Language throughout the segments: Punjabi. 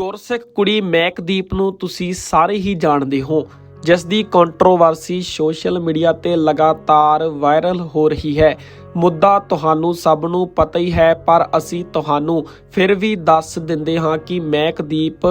ਗੁਰਸਿੱਖ ਕੁੜੀ ਮਹਿਕਦੀਪ ਨੂੰ ਤੁਸੀਂ ਸਾਰੇ ਹੀ ਜਾਣਦੇ ਹੋ ਜਿਸ ਦੀ ਕੰਟਰੋਵਰਸੀ ਸੋਸ਼ਲ ਮੀਡੀਆ ਤੇ ਲਗਾਤਾਰ ਵਾਇਰਲ ਹੋ ਰਹੀ ਹੈ। ਮੁੱਦਾ ਤੁਹਾਨੂੰ ਸਭ ਨੂੰ ਪਤਾ ਹੀ ਹੈ, ਪਰ ਅਸੀਂ ਤੁਹਾਨੂੰ ਫਿਰ ਵੀ ਦੱਸ ਦਿੰਦੇ ਹਾਂ ਕਿ ਮੈਕਦੀਪ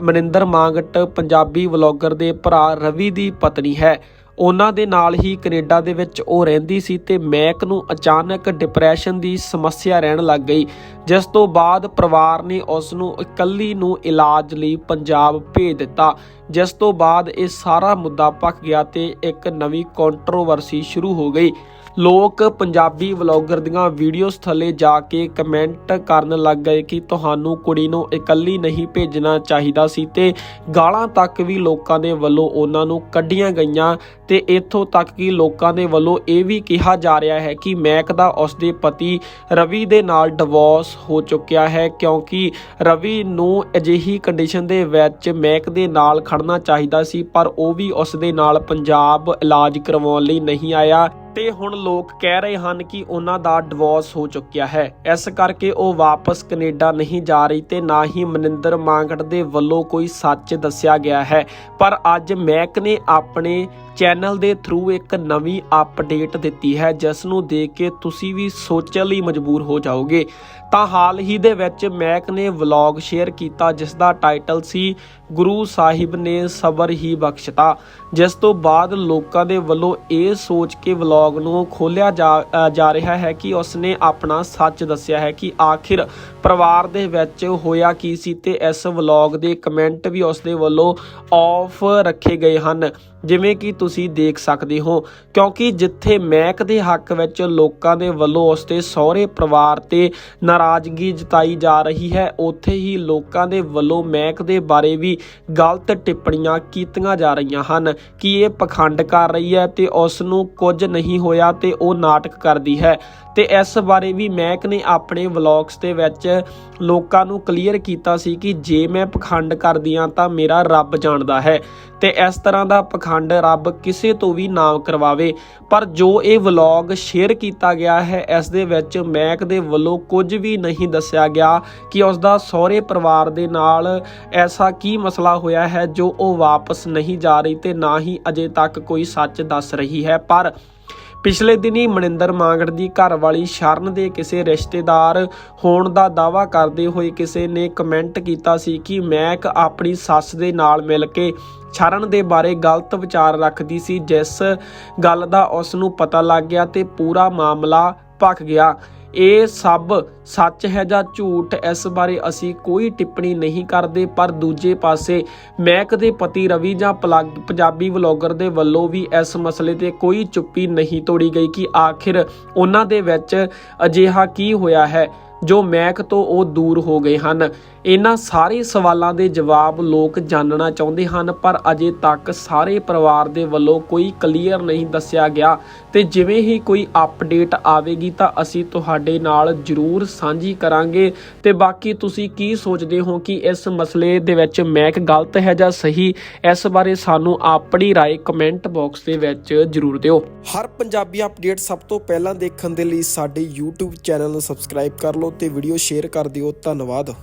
ਮਨਿੰਦਰ ਮਾਂਗਟ, ਪੰਜਾਬੀ ਵਲੌਗਰ ਦੇ ਭਰਾ ਰਵੀ ਦੀ ਪਤਨੀ ਹੈ। ਉਹਨਾਂ ਦੇ ਨਾਲ ਹੀ ਕੈਨੇਡਾ ਦੇ ਵਿੱਚ ਉਹ ਰਹਿੰਦੀ ਸੀ ਤੇ ਮੈਕ ਨੂੰ ਅਚਾਨਕ ਡਿਪਰੈਸ਼ਨ ਦੀ ਸਮੱਸਿਆ ਰਹਿਣ ਲੱਗ ਗਈ, ਜਿਸ ਤੋਂ ਬਾਅਦ ਪਰਿਵਾਰ ਨੇ ਉਸ ਨੂੰ ਇਕੱਲੀ ਨੂੰ ਇਲਾਜ ਲਈ ਪੰਜਾਬ ਭੇਜ ਦਿੱਤਾ, ਜਿਸ ਤੋਂ ਬਾਅਦ ਇਹ ਸਾਰਾ ਮੁੱਦਾ ਭਖ ਗਿਆ ਤੇ ਇੱਕ ਨਵੀਂ ਕੰਟਰੋਵਰਸੀ ਸ਼ੁਰੂ ਹੋ ਗਈ। ਲੋਕ ਪੰਜਾਬੀ ਵਲੌਗਰ ਦੀਆਂ ਵੀਡੀਓਜ਼ ਥੱਲੇ ਜਾ ਕੇ ਕਮੈਂਟ ਕਰਨ ਲੱਗ ਗਏ ਕਿ ਤੁਹਾਨੂੰ ਕੁੜੀ ਨੂੰ ਇਕੱਲੀ ਨਹੀਂ ਭੇਜਣਾ ਚਾਹੀਦਾ ਸੀ ਤੇ ਗਾਲਾਂ ਤੱਕ ਵੀ ਲੋਕਾਂ ਦੇ ਵੱਲੋਂ ਉਹਨਾਂ ਨੂੰ ਕੱਢੀਆਂ ਗਈਆਂ ਤੇ ਇੱਥੋਂ ਤੱਕ ਕਿ ਲੋਕਾਂ ਦੇ ਵੱਲੋਂ ਇਹ ਵੀ ਕਿਹਾ ਜਾ ਰਿਹਾ ਹੈ ਕਿ ਮੈਕ ਦਾ ਉਸ ਦੇ ਪਤੀ ਰਵੀ ਦੇ ਨਾਲ ਡਿਵੋਰਸ ਹੋ ਚੁੱਕਿਆ ਹੈ ਕਿਉਂਕਿ ਰਵੀ ਨੂੰ ਅਜਿਹੀ ਕੰਡੀਸ਼ਨ ਦੇ ਵਿੱਚ ਮੈਕ ਦੇ ਨਾਲ ਖੜਨਾ ਚਾਹੀਦਾ ਸੀ ਪਰ ਉਹ ਵੀ ਉਸ ਦੇ ਨਾਲ ਪੰਜਾਬ ਇਲਾਜ ਕਰਵਾਉਣ ਲਈ ਨਹੀਂ ਆਇਆ। ਤੇ ਹੁਣ ਲੋਕ ਕਹਿ ਰਹੇ ਹਨ ਕਿ ਉਹਨਾਂ ਦਾ ਡਿਵੋਰਸ ਹੋ ਚੁੱਕਿਆ ਹੈ। ਇਸ ਕਰਕੇ ਉਹ ਵਾਪਸ ਕੈਨੇਡਾ ਨਹੀਂ ਜਾ ਰਹੀ ਤੇ ਨਾ ਹੀ ਮਨਿੰਦਰ ਮਾਂਗੜ ਦੇ ਵੱਲੋਂ ਕੋਈ ਸੱਚ ਦੱਸਿਆ ਗਿਆ ਹੈ। ਪਰ ਅੱਜ ਮੈਕ ਨੇ ਆਪਣੇ ਚੈਨਲ ਦੇ ਥਰੂ ਇੱਕ ਨਵੀਂ ਅਪਡੇਟ ਦਿੱਤੀ ਹੈ ਜਿਸ ਨੂੰ ਦੇਖ ਕੇ ਤੁਸੀਂ ਵੀ ਸੋਚਣ ਲਈ ਮਜਬੂਰ ਹੋ ਜਾਓਗੇ। ਤਾਂ ਹਾਲ ਹੀ ਦੇ ਵਿੱਚ ਮੈਕ ਨੇ ਵਲੌਗ ਸ਼ੇਅਰ ਕੀਤਾ ਜਿਸ ਦਾ ਟਾਈਟਲ ਸੀ, ਗੁਰੂ ਸਾਹਿਬ ਨੇ ਸਬਰ ਹੀ ਬਖਸ਼ਤਾ। ਜਿਸ ਤੋਂ ਬਾਅਦ ਲੋਕਾਂ ਦੇ ਵੱਲੋਂ ਇਹ ਸੋਚ ਕੇ ਵਲੌਗ ਨੂੰ ਖੋਲਿਆ ਜਾ ਜਾ ਰਿਹਾ ਹੈ ਕਿ ਉਸਨੇ ਆਪਣਾ ਸੱਚ ਦੱਸਿਆ ਹੈ ਕਿ ਆਖਿਰ ਪਰਿਵਾਰ ਦੇ ਵਿੱਚ ਹੋਇਆ ਕੀ ਸੀ ਤੇ ਇਸ ਵਲੌਗ ਦੇ ਕਮੈਂਟ ਵੀ ਉਸ ਦੇ ਵੱਲੋਂ ਆਫ ਰੱਖੇ ਗਏ ਹਨ। ਜਿਵੇਂ ਕਿ ਤੁਸੀਂ ਦੇਖ ਸਕਦੇ ਹੋ, ਕਿਉਂਕਿ ਜਿੱਥੇ ਮਹਿਕ ਦੇ ਹੱਕ ਵਿੱਚ ਲੋਕਾਂ ਦੇ ਵੱਲੋਂ ਉਸ ਦੇ ਸਹੁਰੇ ਪਰਿਵਾਰ ਤੇ ਨਾਰਾਜ਼ਗੀ ਜਤਾਈ ਜਾ ਰਹੀ ਹੈ, ਉੱਥੇ ਹੀ ਲੋਕਾਂ ਦੇ ਵੱਲੋਂ ਮਹਿਕ ਦੇ ਬਾਰੇ ਵੀ ਗਲਤ ਟਿੱਪਣੀਆਂ ਕੀਤੀਆਂ ਜਾ ਰਹੀਆਂ ਹਨ। ਕਿ ਇਹ ਪਖੰਡ ਕਰ ਰਹੀ ਹੈ ਤੇ ਉਸ ਨੂੰ ਕੁਝ ਨਹੀਂ ਹੋਇਆ ਤੇ ਉਹ ਨਾਟਕ ਕਰਦੀ ਹੈ? ਤੇ ਇਸ ਬਾਰੇ ਵੀ ਮਹਿਕ ਨੇ ਆਪਣੇ ਵਲੌਗਸ ਦੇ ਵਿੱਚ ਲੋਕਾਂ ਨੂੰ ਕਲੀਅਰ ਕੀਤਾ ਸੀ ਕਿ ਜੇ ਮੈਂ ਪਖੰਡ ਕਰਦੀ ਹਾਂ ਤਾਂ ਮੇਰਾ ਰੱਬ ਜਾਣਦਾ ਹੈ। ਤੇ ਇਸ ਤਰ੍ਹਾਂ ਦਾ ਪਖੰਡ ਰੱਬ ਕਿਸੇ ਤੋਂ ਵੀ ਨਾ ਕਰਵਾਵੇ। ਪਰ ਜੋ ਇਹ ਵਲੌਗ ਸ਼ੇਅਰ ਕੀਤਾ ਗਿਆ ਹੈ, ਇਸ ਦੇ ਵਿੱਚ ਮੈਕ ਦੇ ਵੱਲੋਂ ਕੁਝ ਵੀ ਨਹੀਂ ਦੱਸਿਆ ਗਿਆ ਕਿ ਉਸ ਦਾ ਸਹੁਰੇ ਪਰਿਵਾਰ ਦੇ ਨਾਲ ਐਸਾ ਕੀ ਮਸਲਾ ਹੋਇਆ ਹੈ ਜੋ ਉਹ ਵਾਪਸ ਨਹੀਂ ਜਾ ਰਹੀ ਤੇ ਨਾ ਹੀ ਅਜੇ ਤੱਕ ਕੋਈ ਸੱਚ ਦੱਸ ਰਹੀ ਹੈ। ਪਰ ਪਿਛਲੇ ਦਿਨੀ ਮਨਿੰਦਰ ਮਾਂਗੜ ਦੀ ਘਰਵਾਲੀ ਸ਼ਰਨ ਦੇ ਕਿਸੇ ਰਿਸ਼ਤੇਦਾਰ ਹੋਣ ਦਾ ਦਾਵਾ ਕਰਦੇ ਹੋਏ ਕਿਸੇ ਨੇ ਕਮੈਂਟ ਕੀਤਾ ਸੀ ਕਿ ਮੈਕ ਆਪਣੀ ਸੱਸ ਦੇ ਨਾਲ ਮਿਲ ਕੇ ਛਰਨ ਦੇ ਬਾਰੇ ਗਲਤ ਵਿਚਾਰ ਰੱਖਦੀ ਸੀ, ਜਿਸ ਗੱਲ ਦਾ ਉਸ ਨੂੰ ਪਤਾ ਲੱਗ ਗਿਆ ਤੇ ਪੂਰਾ ਮਾਮਲਾ ਭਖ ਗਿਆ। ਇਹ ਸਭ ਸੱਚ ਹੈ ਜਾਂ ਝੂਠ, ਇਸ ਬਾਰੇ ਅਸੀਂ ਕੋਈ ਟਿੱਪਣੀ ਨਹੀਂ ਕਰਦੇ। ਪਰ ਦੂਜੇ ਪਾਸੇ ਮਹਿਕ ਦੇ ਪਤੀ ਰਵੀ ਜਾਂ ਪਲੱਗ, ਪੰਜਾਬੀ ਵਲੌਗਰ ਦੇ ਵੱਲੋਂ ਵੀ ਇਸ ਮਸਲੇ ਤੇ ਕੋਈ ਚੁੱਪੀ ਨਹੀਂ ਤੋੜੀ ਗਈ ਕਿ ਆਖਿਰ ਉਹਨਾਂ ਦੇ ਵਿੱਚ ਅਜਿਹਾ ਕੀ ਹੋਇਆ ਹੈ। ਜੋ ਮੈਕ ਤੋਂ ਉਹ ਦੂਰ ਹੋ ਗਏ ਹਨ ਇਹਨਾਂ ਸਾਰੇ ਸਵਾਲਾਂ ਦੇ ਜਵਾਬ ਲੋਕ ਜਾਣਨਾ ਚਾਹੁੰਦੇ ਹਨ ਪਰ ਅਜੇ ਤੱਕ ਸਾਰੇ ਪਰਿਵਾਰ ਦੇ ਵੱਲੋਂ ਕੋਈ ਕਲੀਅਰ ਨਹੀਂ ਦੱਸਿਆ ਗਿਆ ਤੇ ਜਿਵੇਂ ਹੀ ਕੋਈ ਅਪਡੇਟ ਆਵੇਗੀ ਤਾਂ ਅਸੀਂ ਤੁਹਾਡੇ ਨਾਲ ਜਰੂਰ ਸਾਂਝੀ ਕਰਾਂਗੇ ਤੇ ਬਾਕੀ ਤੁਸੀਂ ਕੀ ਸੋਚਦੇ ਹੋ ਕਿ ਇਸ ਮਸਲੇ ਦੇ ਵਿੱਚ ਮੈਕ ਗਲਤ ਹੈ ਜਾਂ ਸਹੀ ਇਸ ਬਾਰੇ ਸਾਨੂੰ ਆਪਣੀ رائے ਕਮੈਂਟ ਬਾਕਸ ਦੇ ਵਿੱਚ ਜਰੂਰ ਦਿਓ ਹਰ ਪੰਜਾਬੀ ਅਪਡੇਟ ਸਭ ਤੋਂ ਪਹਿਲਾਂ ਦੇਖਣ ਦੇ ਲਈ ਸਾਡੇ YouTube ਚੈਨਲ ਨੂੰ ਸਬਸਕ੍ਰਾਈਬ ਕਰ ਲਓ ਤੇ ਵੀਡੀਓ ਸ਼ੇਅਰ ਕਰ ਦਿਓ। ਧੰਨਵਾਦ।